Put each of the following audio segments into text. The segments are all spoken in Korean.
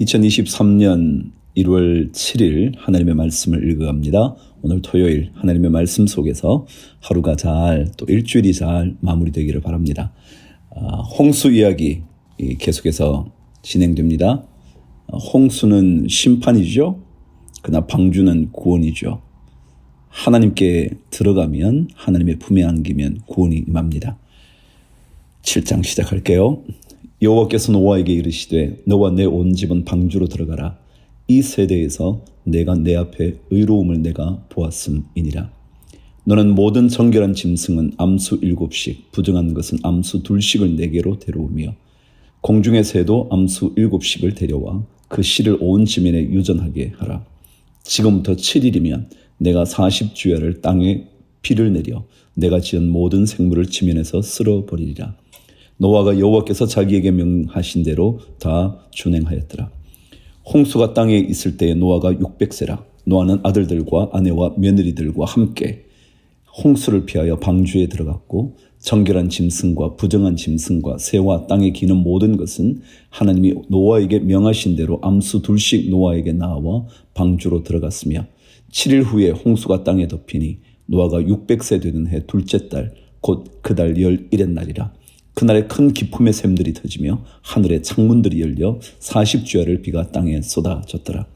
2023년 1월 7일 하나님의 말씀을 읽어갑니다. 오늘 토요일 하나님의 말씀 속에서 하루가 잘 또 일주일이 잘 마무리되기를 바랍니다. 아, 홍수 이야기 계속해서 진행됩니다. 아, 홍수는 심판이죠. 그러나 방주는 구원이죠. 하나님께 들어가면 하나님의 품에 안기면 구원이 임합니다. 7장 시작할게요. 여호와께서 노아에게 이르시되 너와 내 온 집은 방주로 들어가라. 이 세대에서 내가 내 앞에 의로움을 내가 보았음이니라. 너는 모든 정결한 짐승은 암수 일곱씩, 부정한 것은 암수 둘씩을 내게로 데려오며 공중의 새도 암수 일곱씩을 데려와 그 씨를 온 지면에 유전하게 하라. 지금부터 7일이면 내가 40주야를 땅에 비를 내려 내가 지은 모든 생물을 지면에서 쓸어버리리라. 노아가 여호와께서 자기에게 명하신 대로 다 준행하였더라. 홍수가 땅에 있을 때에 노아가 600세라. 노아는 아들들과 아내와 며느리들과 함께 홍수를 피하여 방주에 들어갔고 정결한 짐승과 부정한 짐승과 새와 땅에 기는 모든 것은 하나님이 노아에게 명하신 대로 암수 둘씩 노아에게 나와 방주로 들어갔으며 7일 후에 홍수가 땅에 덮이니 노아가 600세 되는 해 둘째 달 곧 그 달 열일의 날이라 그날에 큰 기품의 샘들이 터지며 하늘의 창문들이 열려 40주야를 비가 땅에 쏟아졌더라.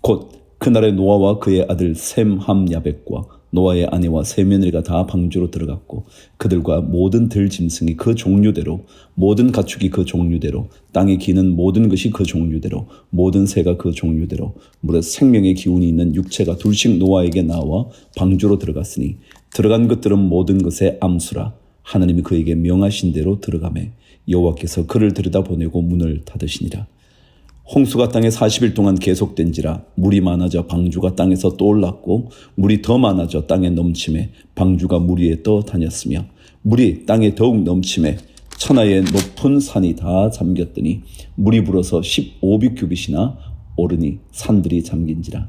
곧 그날에 노아와 그의 아들 샘, 함, 야벳과 노아의 아내와 세 며느리가 다 방주로 들어갔고 그들과 모든 들 짐승이 그 종류대로 모든 가축이 그 종류대로 땅에 기는 모든 것이 그 종류대로 모든 새가 그 종류대로 무릇 생명의 기운이 있는 육체가 둘씩 노아에게 나와 방주로 들어갔으니 들어간 것들은 모든 것의 암수라 하나님이 그에게 명하신 대로 들어가매 여호와께서 그를 들여다보내고 문을 닫으시니라. 홍수가 땅에 40일 동안 계속된지라 물이 많아져 방주가 땅에서 떠올랐고 물이 더 많아져 땅에 넘침에 방주가 물 위에 떠 다녔으며 물이 땅에 더욱 넘침에 천하의 높은 산이 다 잠겼더니 물이 불어서 15비큐빗이나 오르니 산들이 잠긴지라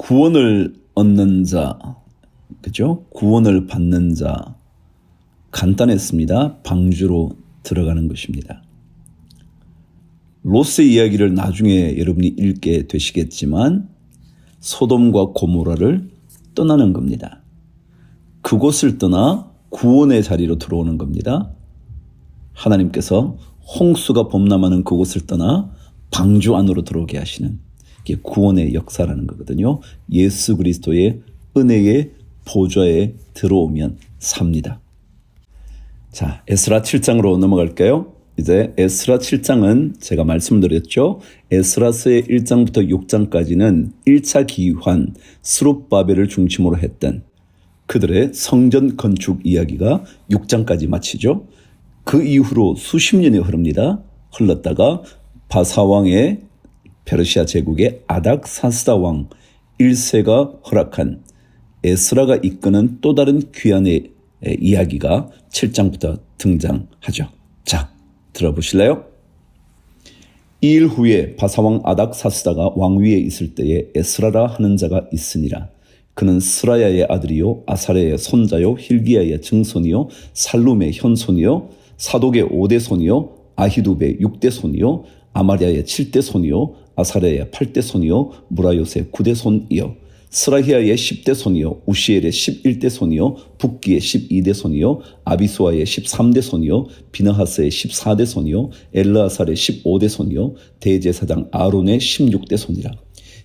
구원을 얻는 자, 그죠? 구원을 받는 자, 간단했습니다. 방주로 들어가는 것입니다. 로스 이야기를 나중에 여러분이 읽게 되시겠지만 소돔과 고모라를 떠나는 겁니다. 그곳을 떠나 구원의 자리로 들어오는 겁니다. 하나님께서 홍수가 범람하는 그곳을 떠나 방주 안으로 들어오게 하시는 게 구원의 역사라는 거거든요. 예수 그리스도의 은혜의 보좌에 들어오면 삽니다. 자, 에스라 7장으로 넘어갈까요? 이제 에스라 7장은 제가 말씀드렸죠. 에스라스의 1장부터 6장까지는 1차 기환 스룹바벨을 중심으로 했던 그들의 성전 건축 이야기가 6장까지 마치죠. 그 이후로 수십 년이 흐릅니다. 흘렀다가 바사왕의 페르시아 제국의 아닥사스다 왕 1세가 허락한 에스라가 이끄는 또 다른 귀환의 이야기가 7장부터 등장하죠. 자, 들어보실래요? 이 일 후에 바사왕 아닥사스다가 왕위에 있을 때에 에스라라 하는 자가 있으니라. 그는 스라야의 아들이요 아사레의 손자요 힐기야의 증손이요 살룸의 현손이요 사독의 오대 손이요 아히두베의 육대 손이요 아마리아의 칠대 손이요 아사레의 팔대 손이요 무라요의 구대 손이요 스라히아의 10대 손이요 우시엘의 11대 손이요 북기의 12대 손이요 아비수아의 13대 손이요 비나하스의 14대 손이요 엘라아살의 15대 손이요 대제사장 아론의 16대 손이라.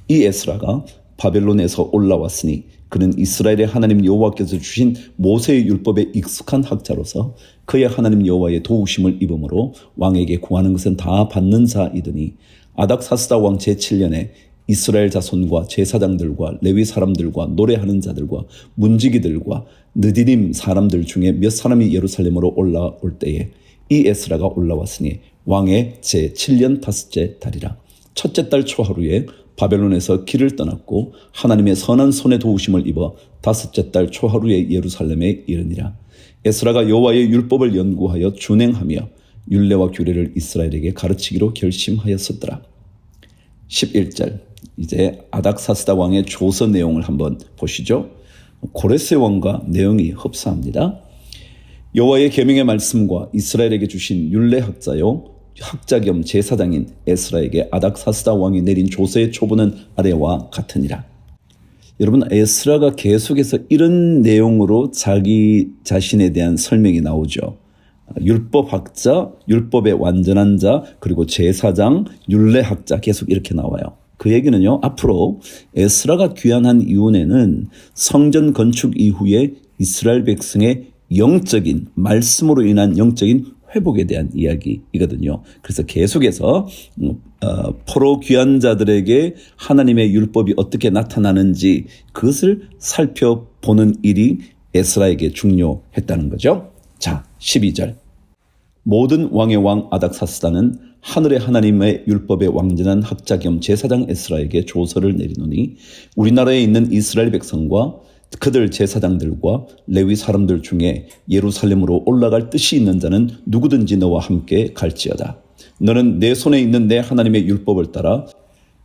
이 에스라가 바벨론에서 올라왔으니 그는 이스라엘의 하나님 여호와께서 주신 모세의 율법에 익숙한 학자로서 그의 하나님 여호와의 도우심을 입음으로 왕에게 구하는 것은 다 받는 자이더니 아닥사스다 왕 제7년에 이스라엘 자손과 제사장들과 레위 사람들과 노래하는 자들과 문지기들과 느디님 사람들 중에 몇 사람이 예루살렘으로 올라올 때에 이 에스라가 올라왔으니 왕의 제7년 다섯째 달이라. 첫째 달 초하루에 바벨론에서 길을 떠났고 하나님의 선한 손에 도우심을 입어 다섯째 달 초하루에 예루살렘에 이르니라. 에스라가 여호와의 율법을 연구하여 준행하며 율례와 규례를 이스라엘에게 가르치기로 결심하였었더라. 11절 이제 아닥사스다 왕의 조서 내용을 한번 보시죠. 고레스 왕과 내용이 흡사합니다. 여호와의 계명의 말씀과 이스라엘에게 주신 율례 학자요 학자 겸 제사장인 에스라에게 아닥사스다 왕이 내린 조서의 초보는 아래와 같으니라. 여러분 에스라가 계속해서 이런 내용으로 자기 자신에 대한 설명이 나오죠. 율법학자, 율법의 완전한 자, 그리고 제사장, 율례학자 계속 이렇게 나와요. 그 얘기는요, 앞으로 에스라가 귀환한 이후에는 성전 건축 이후에 이스라엘 백성의 영적인 말씀으로 인한 영적인 회복에 대한 이야기이거든요. 그래서 계속해서 음, 어, 포로 귀환자들에게 하나님의 율법이 어떻게 나타나는지 그것을 살펴보는 일이 에스라에게 중요했다는 거죠. 자, 12절. 모든 왕의 왕 아닥사스다는 하늘의 하나님의 율법의 왕전한 학자 겸 제사장 에스라에게 조서를 내리노니 우리나라에 있는 이스라엘 백성과 그들 제사장들과 레위 사람들 중에 예루살렘으로 올라갈 뜻이 있는 자는 누구든지 너와 함께 갈지어다. 너는 내 손에 있는 내 하나님의 율법을 따라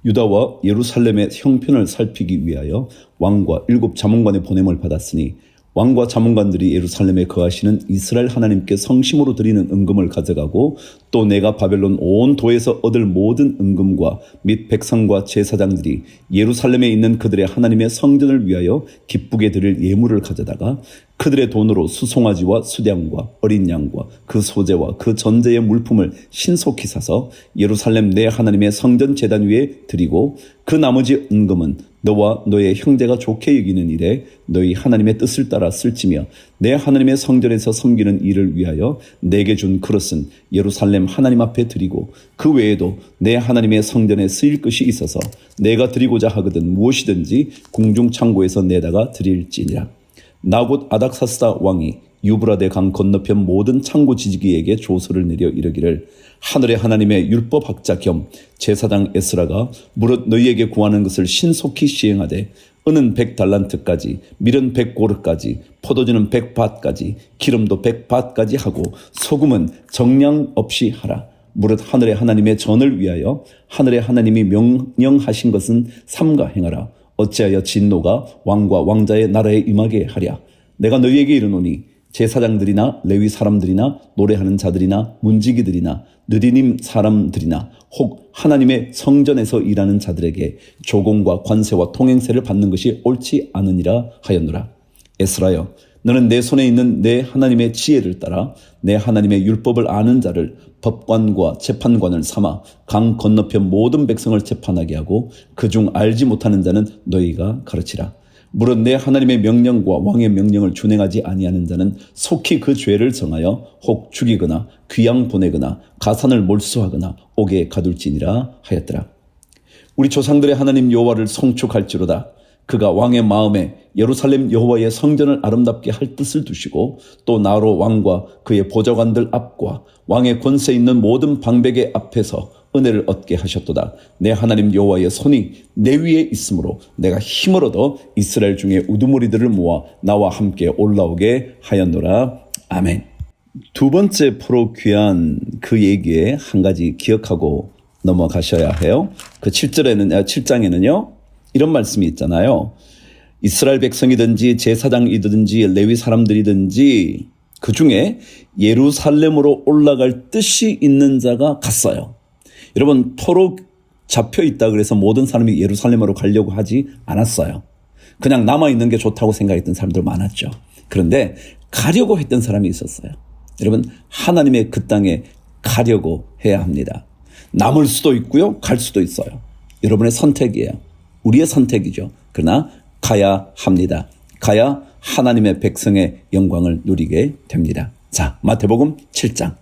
유다와 예루살렘의 형편을 살피기 위하여 왕과 일곱 자문관의 보냄을 받았으니 왕과 자문관들이 예루살렘에 거하시는 이스라엘 하나님께 성심으로 드리는 은금을 가져가고 또 내가 바벨론 온 도에서 얻을 모든 은금과 및 백성과 제사장들이 예루살렘에 있는 그들의 하나님의 성전을 위하여 기쁘게 드릴 예물을 가져다가 그들의 돈으로 수송아지와 수량과 어린 양과 그 소재와 그 전제의 물품을 신속히 사서 예루살렘 내 하나님의 성전 재단 위에 드리고 그 나머지 은금은 너와 너의 형제가 좋게 여기는 일에 너희 하나님의 뜻을 따라 쓸지며 내 하나님의 성전에서 섬기는 일을 위하여 내게 준 그릇은 예루살렘 하나님 앞에 드리고 그 외에도 내 하나님의 성전에 쓰일 것이 있어서 내가 드리고자 하거든 무엇이든지 궁중 창고에서 내다가 드릴지니라 나곧 아닥사스다 왕이 유브라데 강 건너편 모든 창고 지지기에게 조서를 내려 이르기를 하늘의 하나님의 율법 학자 겸 제사장 에스라가 무릇 너희에게 구하는 것을 신속히 시행하되 은은 백 달란트까지 밀은 백 고르까지 포도주는 백 밭까지 기름도 백 밭까지 하고 소금은 정량 없이 하라. 무릇 하늘의 하나님의 전을 위하여 하늘의 하나님이 명령하신 것은 삼가 행하라 어찌하여 진노가 왕과 왕자의 나라에 임하게 하랴 내가 너희에게 이르노니 제사장들이나 레위 사람들이나 노래하는 자들이나 문지기들이나 느디님 사람들이나 혹 하나님의 성전에서 일하는 자들에게 조공과 관세와 통행세를 받는 것이 옳지 않으니라 하였노라. 에스라여, 너는 내 손에 있는 내 하나님의 지혜를 따라 내 하나님의 율법을 아는 자를 법관과 재판관을 삼아 강 건너편 모든 백성을 재판하게 하고 그중 알지 못하는 자는 너희가 가르치라. 무릇 내 하나님의 명령과 왕의 명령을 준행하지 아니하는 자는 속히 그 죄를 정하여 혹 죽이거나 귀양 보내거나 가산을 몰수하거나 옥에 가둘지니라 하였더라. 우리 조상들의 하나님 여호와를 송축할지로다. 그가 왕의 마음에 예루살렘 여호와의 성전을 아름답게 할 뜻을 두시고 또 나로 왕과 그의 보좌관들 앞과 왕의 권세 있는 모든 방백의 앞에서 은혜를 얻게 하셨도다. 내 하나님 여호와의 손이 내 위에 있으므로 내가 힘을 얻어 이스라엘 중에 우두머리들을 모아 나와 함께 올라오게 하였노라. 아멘. 두 번째 프로 귀한 그 얘기에 한 가지 기억하고 넘어가셔야 해요. 그 7절에는, 7장에는요, 이런 말씀이 있잖아요. 이스라엘 백성이든지 제사장이든지 레위 사람들이든지 그 중에 예루살렘으로 올라갈 뜻이 있는 자가 갔어요. 여러분 포로 잡혀 있다 그래서 모든 사람이 예루살렘으로 가려고 하지 않았어요. 그냥 남아 있는 게 좋다고 생각했던 사람들 많았죠. 그런데 가려고 했던 사람이 있었어요. 여러분 하나님의 그 땅에 가려고 해야 합니다. 남을 수도 있고요, 갈 수도 있어요. 여러분의 선택이에요. 우리의 선택이죠. 그러나 가야 합니다. 가야 하나님의 백성의 영광을 누리게 됩니다. 자, 마태복음 7장.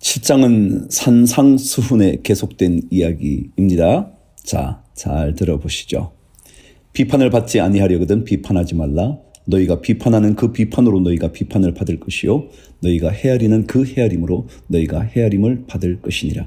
7장은 산상수훈에 계속된 이야기입니다. 자, 잘 들어보시죠. 비판을 받지 아니하려거든 비판하지 말라. 너희가 비판하는 그 비판으로 너희가 비판을 받을 것이요 너희가 헤아리는 그 헤아림으로 너희가 헤아림을 받을 것이니라.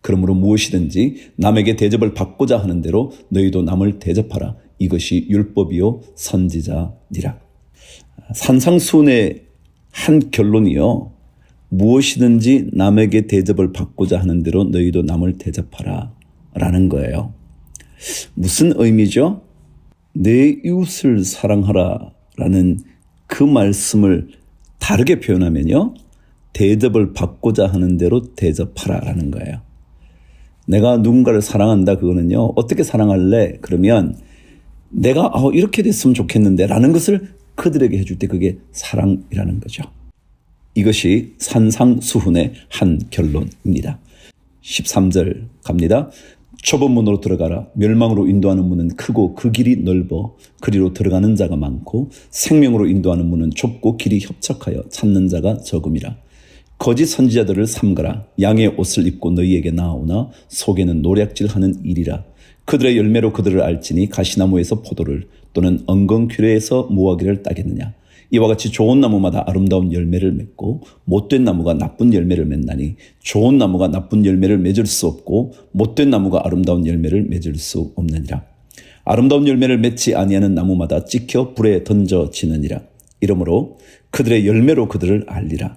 그러므로 무엇이든지 남에게 대접을 받고자 하는 대로 너희도 남을 대접하라. 이것이 율법이요 선지자니라. 산상수훈의 한 결론이요. 무엇이든지 남에게 대접을 받고자 하는 대로 너희도 남을 대접하라. 라는 거예요. 무슨 의미죠? 내 이웃을 사랑하라. 라는 그 말씀을 다르게 표현하면요. 대접을 받고자 하는 대로 대접하라. 라는 거예요. 내가 누군가를 사랑한다 그거는요. 어떻게 사랑할래? 그러면 내가 어, 이렇게 됐으면 좋겠는데 라는 것을 그들에게 해줄 때 그게 사랑이라는 거죠. 이것이 산상수훈의 한 결론입니다. 13절 갑니다. 좁은 문으로 들어가라. 멸망으로 인도하는 문은 크고 그 길이 넓어 그리로 들어가는 자가 많고 생명으로 인도하는 문은 좁고 길이 협착하여 찾는 자가 적음이라. 거짓 선지자들을 삼가라. 양의 옷을 입고 너희에게 나오나 속에는 노략질하는 일이라. 그들의 열매로 그들을 알지니 가시나무에서 포도를 또는 엉겅퀴레에서 무화기를 따겠느냐. 이와 같이 좋은 나무마다 아름다운 열매를 맺고 못된 나무가 나쁜 열매를 맺나니 좋은 나무가 나쁜 열매를 맺을 수 없고 못된 나무가 아름다운 열매를 맺을 수 없느니라. 아름다운 열매를 맺지 아니하는 나무마다 찍혀 불에 던져지느니라. 이러므로 그들의 열매로 그들을 알리라.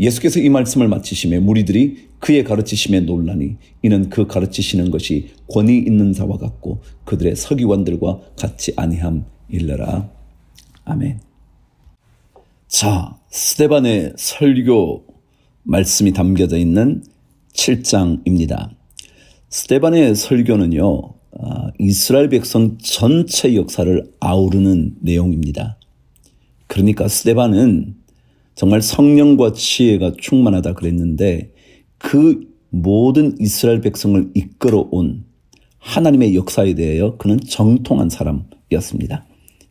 예수께서 이 말씀을 마치심에 무리들이 그의 가르치심에 놀라니 이는 그 가르치시는 것이 권위 있는 자와 같고 그들의 서기관들과 같이 아니함 일러라. 아멘. 자, 스테반의 설교 말씀이 담겨져 있는 7장입니다. 스테반의 설교는요, 아, 이스라엘 백성 전체 역사를 아우르는 내용입니다. 그러니까 스테반은 정말 성령과 지혜가 충만하다 그랬는데 그 모든 이스라엘 백성을 이끌어온 하나님의 역사에 대하여 그는 정통한 사람이었습니다.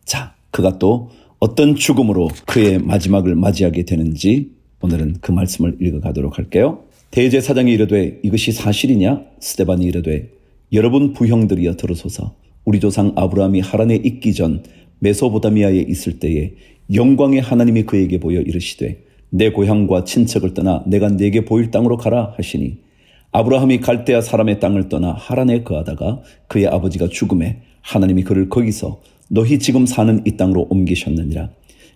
자, 그가 또 어떤 죽음으로 그의 마지막을 맞이하게 되는지 오늘은 그 말씀을 읽어가도록 할게요. 대제사장이 이르되 이것이 사실이냐? 스테반이 이르되 여러분 부형들이여 들으소서 우리 조상 아브라함이 하란에 있기 전 메소보다미아에 있을 때에 영광의 하나님이 그에게 보여 이르시되 내 고향과 친척을 떠나 내가 네게 보일 땅으로 가라 하시니 아브라함이 갈대아 사람의 땅을 떠나 하란에 거하다가 그의 아버지가 죽음에 하나님이 그를 거기서 너희 지금 사는 이 땅으로 옮기셨느니라.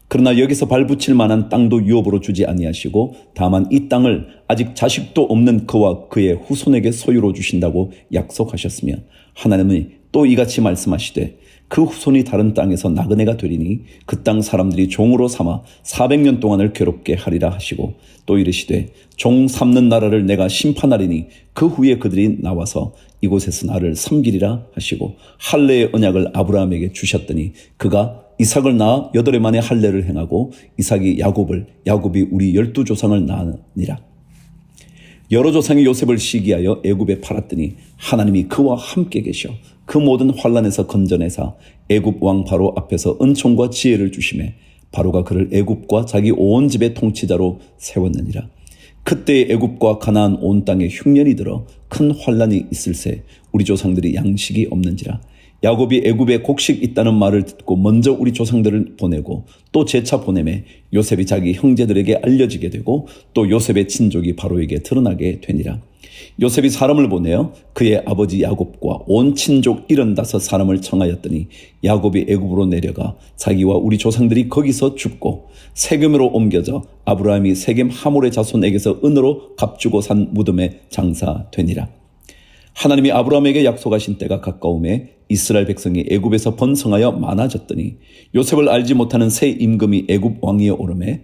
그러나 여기서 발붙일 만한 땅도 유업으로 주지 아니하시고 다만 이 땅을 아직 자식도 없는 그와 그의 후손에게 소유로 주신다고 약속하셨으며 하나님이 또 이같이 말씀하시되 그 후손이 다른 땅에서 나그네가 되리니 그 땅 사람들이 종으로 삼아 400년 동안을 괴롭게 하리라 하시고 또 이르시되 종 삼는 나라를 내가 심판하리니 그 후에 그들이 나와서 이곳에서 나를 섬기리라 하시고 할례의 언약을 아브라함에게 주셨더니 그가 이삭을 낳아 여덟 해 만에 할례를 행하고 이삭이 야곱을 야곱이 우리 열두 조상을 낳으니라. 여러 조상이 요셉을 시기하여 애굽에 팔았더니 하나님이 그와 함께 계셔 그 모든 환란에서 건져내사 애굽 왕 바로 앞에서 은총과 지혜를 주심에 바로가 그를 애굽과 자기 온 집의 통치자로 세웠느니라. 그때 애굽과 가나안 온 땅에 흉년이 들어 큰 환란이 있을새 우리 조상들이 양식이 없는지라 야곱이 애굽에 곡식 있다는 말을 듣고 먼저 우리 조상들을 보내고 또 재차 보내매 요셉이 자기 형제들에게 알려지게 되고 또 요셉의 친족이 바로에게 드러나게 되니라. 요셉이 사람을 보내어 그의 아버지 야곱과 온 친족 일흔다섯 사람을 청하였더니 야곱이 애굽으로 내려가 자기와 우리 조상들이 거기서 죽고 세겜으로 옮겨져 아브라함이 세겜 하몰의 자손에게서 은으로 값주고 산 무덤에 장사되니라. 하나님이 아브라함에게 약속하신 때가 가까움에 이스라엘 백성이 애굽에서 번성하여 많아졌더니 요셉을 알지 못하는 새 임금이 애굽 왕위에 오름에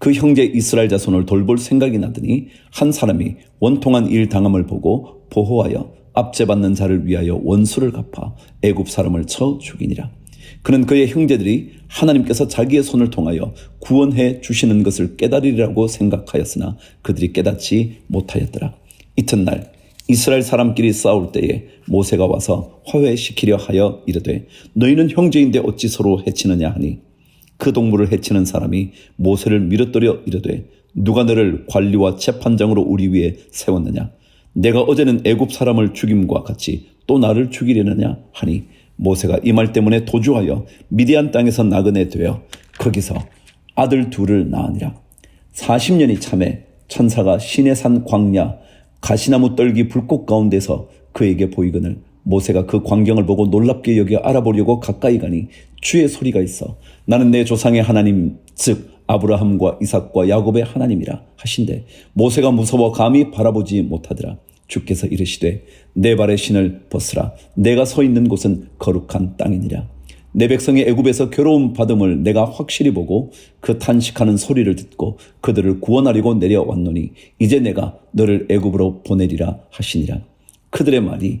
그 형제 이스라엘 자손을 돌볼 생각이 나더니 한 사람이 원통한 일 당함을 보고 보호하여 압제받는 자를 위하여 원수를 갚아 애굽 사람을 쳐 죽이니라. 그는 그의 형제들이 하나님께서 자기의 손을 통하여 구원해 주시는 것을 깨달으리라고 생각하였으나 그들이 깨닫지 못하였더라. 이튿날 이스라엘 사람끼리 싸울 때에 모세가 와서 화해시키려 하여 이르되 너희는 형제인데 어찌 서로 해치느냐 하니 그 동물을 해치는 사람이 모세를 밀어뜨려 이르되 누가 너를 관리와 재판장으로 우리 위에 세웠느냐? 내가 어제는 애굽 사람을 죽임과 같이 또 나를 죽이려느냐? 하니 모세가 이 말 때문에 도주하여 미디안 땅에서 나그네 되어 거기서 아들 둘을 낳으니라. 40년이 참에 천사가 신의 산 광야 가시나무 떨기 불꽃 가운데서 그에게 보이거늘 모세가 그 광경을 보고 놀랍게 여겨 알아보려고 가까이 가니 주의 소리가 있어 나는 내 조상의 하나님 즉 아브라함과 이삭과 야곱의 하나님이라 하신대. 모세가 무서워 감히 바라보지 못하더라. 주께서 이르시되 내 발의 신을 벗으라. 내가 서 있는 곳은 거룩한 땅이니라. 내 백성의 애굽에서 괴로움 받음을 내가 확실히 보고 그 탄식하는 소리를 듣고 그들을 구원하려고 내려왔노니 이제 내가 너를 애굽으로 보내리라 하시니라. 그들의 말이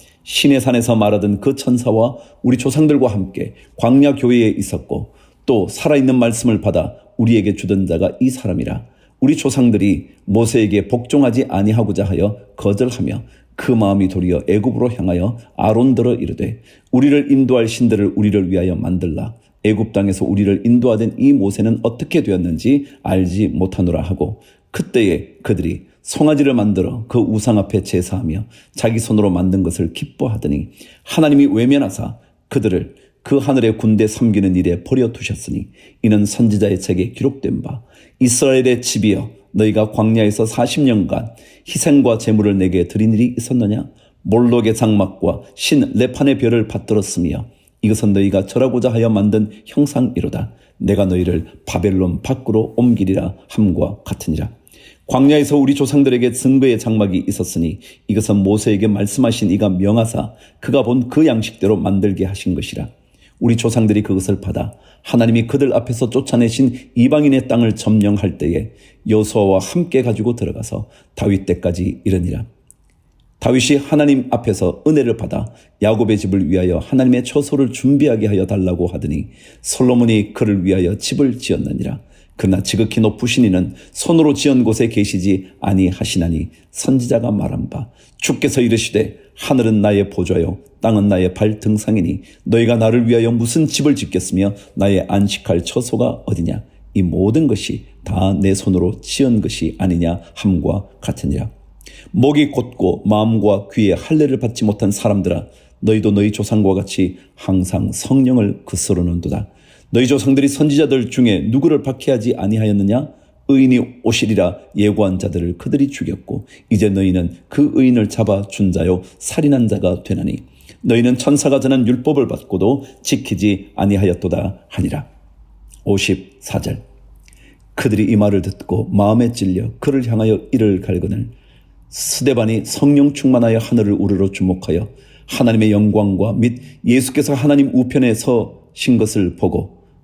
신의 산에서 말하던 그 천사와 우리 조상들과 함께 광야 교회에 있었고 또 살아있는 말씀을 받아 우리에게 주던 자가 이 사람이라. 우리 조상들이 모세에게 복종하지 아니하고자 하여 거절하며 그 마음이 도리어 애굽으로 향하여 아론들어 이르되 우리를 인도할 신들을 우리를 위하여 만들라 애굽 땅에서 우리를 인도하던 이 모세는 어떻게 되었는지 알지 못하노라 하고 그때에 그들이 송아지를 만들어 그 우상 앞에 제사하며 자기 손으로 만든 것을 기뻐하더니 하나님이 외면하사 그들을 그 하늘의 군대 섬기는 일에 버려 두셨으니 이는 선지자의 책에 기록된 바 이스라엘의 집이여 너희가 광야에서 40년간 희생과 제물을 내게 드린 일이 있었느냐? 몰록의 장막과 신 레판의 별을 받들었으며 이것은 너희가 절하고자 하여 만든 형상이로다. 내가 너희를 바벨론 밖으로 옮기리라 함과 같으니라 광야에서 우리 조상들에게 증거의 장막이 있었으니 이것은 모세에게 말씀하신 이가 명하사 그가 본 그 양식대로 만들게 하신 것이라 우리 조상들이 그것을 받아 하나님이 그들 앞에서 쫓아내신 이방인의 땅을 점령할 때에 여호수아와 함께 가지고 들어가서 다윗 때까지 이르니라. 다윗이 하나님 앞에서 은혜를 받아 야곱의 집을 위하여 하나님의 처소를 준비하게 하여 달라고 하더니 솔로몬이 그를 위하여 집을 지었느니라. 그러나 지극히 높으신 이는 손으로 지은 곳에 계시지 아니하시나니 선지자가 말한 바 주께서 이르시되 하늘은 나의 보좌요 땅은 나의 발등상이니 너희가 나를 위하여 무슨 집을 짓겠으며 나의 안식할 처소가 어디냐? 이 모든 것이 다 내 손으로 지은 것이 아니냐? 함과 같으니라. 목이 곧고 마음과 귀에 할례를 받지 못한 사람들아 너희도 너희 조상과 같이 항상 성령을 그스르는도다. 너희 조상들이 선지자들 중에 누구를 박해하지 아니하였느냐? 의인이 오시리라 예고한 자들을 그들이 죽였고 이제 너희는 그 의인을 잡아 준 자요 살인한 자가 되나니 너희는 천사가 전한 율법을 받고도 지키지 아니하였도다 하니라. 54절 그들이 이 말을 듣고 마음에 찔려 그를 향하여 이를 갈거늘 스데반이 성령 충만하여 하늘을 우르르 주목하여 하나님의 영광과 및 예수께서 하나님 우편에 서신 것을 보고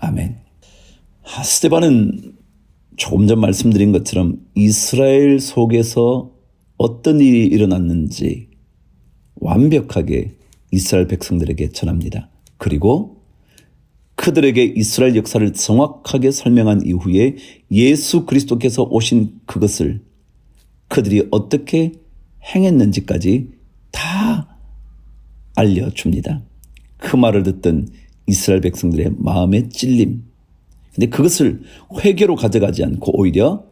아멘. 아, 스테반은 조금 전 말씀드린 것처럼 이스라엘 속에서 어떤 일이 일어났는지 완벽하게 이스라엘 백성들에게 전합니다. 그리고 그들에게 이스라엘 역사를 정확하게 설명한 이후에 예수 그리스도께서 오신 그것을 그들이 어떻게 행했는지까지 다 알려줍니다. 그 말을 듣던 이스라엘 백성들의 마음의 찔림. 근데 그것을 회개로 가져가지 않고 오히려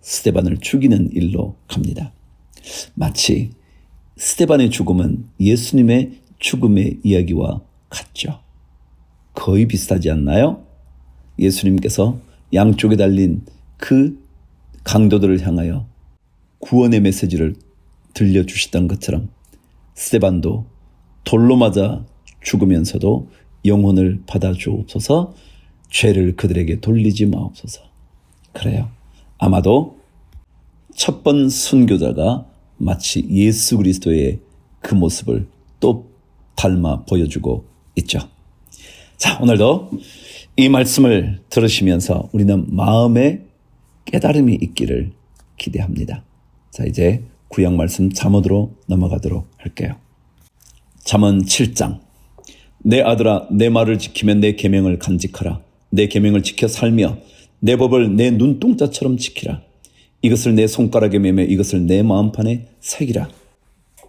스테반을 죽이는 일로 갑니다. 마치 스테반의 죽음은 예수님의 죽음의 이야기와 같죠. 거의 비슷하지 않나요? 예수님께서 양쪽에 달린 그 강도들을 향하여 구원의 메시지를 들려주시던 것처럼 스테반도 돌로 맞아 죽으면서도 영혼을 받아주옵소서 죄를 그들에게 돌리지 마옵소서. 그래요. 아마도 첫 번 순교자가 마치 예수 그리스도의 그 모습을 또 닮아 보여주고 있죠. 자, 오늘도 이 말씀을 들으시면서 우리는 마음에 깨달음이 있기를 기대합니다. 자, 이제 구약 말씀 잠언으로 넘어가도록 할게요. 잠언 7장 내 아들아 내 말을 지키면 내 계명을 간직하라. 내 계명을 지켜 살며 내 법을 내 눈동자처럼 지키라. 이것을 내 손가락에 매며 이것을 내 마음판에 새기라.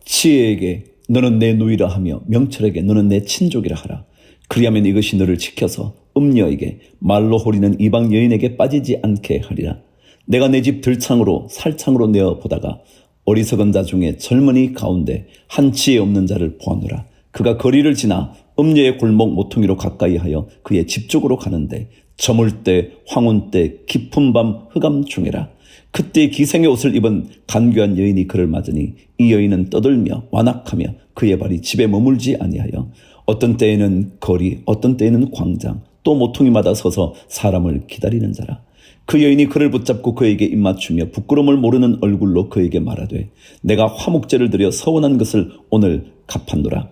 지혜에게 너는 내 누이라 하며 명철에게 너는 내 친족이라 하라. 그리하면 이것이 너를 지켜서 음녀에게 말로 호리는 이방 여인에게 빠지지 않게 하리라. 내가 내 집 들창으로 살창으로 내어 보다가 어리석은 자 중에 젊은이 가운데 한 지혜 없는 자를 보아노라. 그가 거리를 지나 음녀의 골목 모퉁이로 가까이 하여 그의 집 쪽으로 가는데 저물 때 황혼 때 깊은 밤 흑암 중이라. 그때 기생의 옷을 입은 간교한 여인이 그를 맞으니 이 여인은 떠들며 완악하며 그의 발이 집에 머물지 아니하여 어떤 때에는 거리 어떤 때에는 광장 또 모퉁이마다 서서 사람을 기다리는 자라. 그 여인이 그를 붙잡고 그에게 입맞추며 부끄러움을 모르는 얼굴로 그에게 말하되 내가 화목제를 드려 서원한 것을 오늘 갚았노라.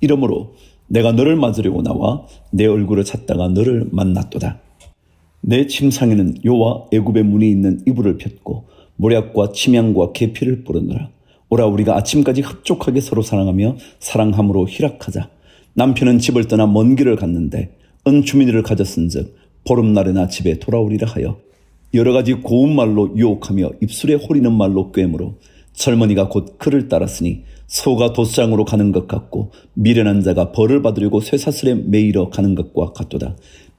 이러므로 내가 너를 맞으려고 나와 내 얼굴을 찾다가 너를 만났도다. 내 침상에는 요와 애굽의 문이 있는 이불을 폈고 모략과 침향과 계피를 뿌르느라 오라 우리가 아침까지 흡족하게 서로 사랑하며 사랑함으로 희락하자. 남편은 집을 떠나 먼 길을 갔는데 은주민이를 가졌은즉 보름날에나 집에 돌아오리라 하여 여러 가지 고운 말로 유혹하며 입술에 호리는 말로 꿰므로 젊은이가 곧 그를 따랐으니 소가 도수장으로 가는 것 같고 미련한 자가 벌을 받으려고 쇠사슬에 매이러 가는 것과 같도다.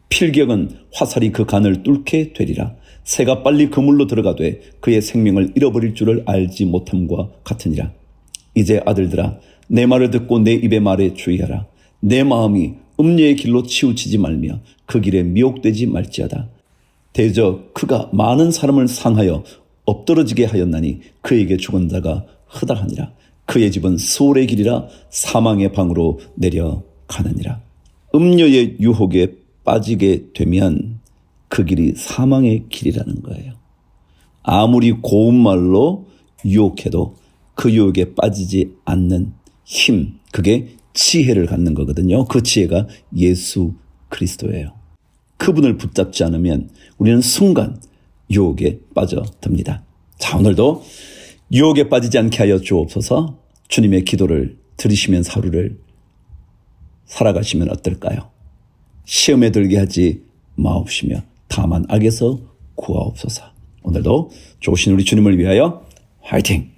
필격은 화살이 그 간을 뚫게 되리라. 새가 빨리 그물로 들어가되 그의 생명을 잃어버릴 줄을 알지 못함과 같으니라. 이제 아들들아 내 말을 듣고 내 입의 말에 주의하라. 내 마음이 음녀의 길로 치우치지 말며 그 길에 미혹되지 말지어다. 대저 그가 많은 사람을 상하여 엎드러지게 하였나니 그에게 죽은 자가 허다하니라. 그의 집은 소울의 길이라 사망의 방으로 내려가느니라. 음료의 유혹에 빠지게 되면 그 길이 사망의 길이라는 거예요. 아무리 고운 말로 유혹해도 그 유혹에 빠지지 않는 힘, 그게 지혜를 갖는 거거든요. 그 지혜가 예수 그리스도예요. 그분을 붙잡지 않으면 우리는 순간 유혹에 빠져듭니다. 자, 오늘도 유혹에 빠지지 않게 하여 주옵소서 주님의 기도를 들으시면서 하루를 살아가시면 어떨까요? 시험에 들게 하지 마옵시며 다만 악에서 구하옵소서. 오늘도 좋으신 우리 주님을 위하여 화이팅!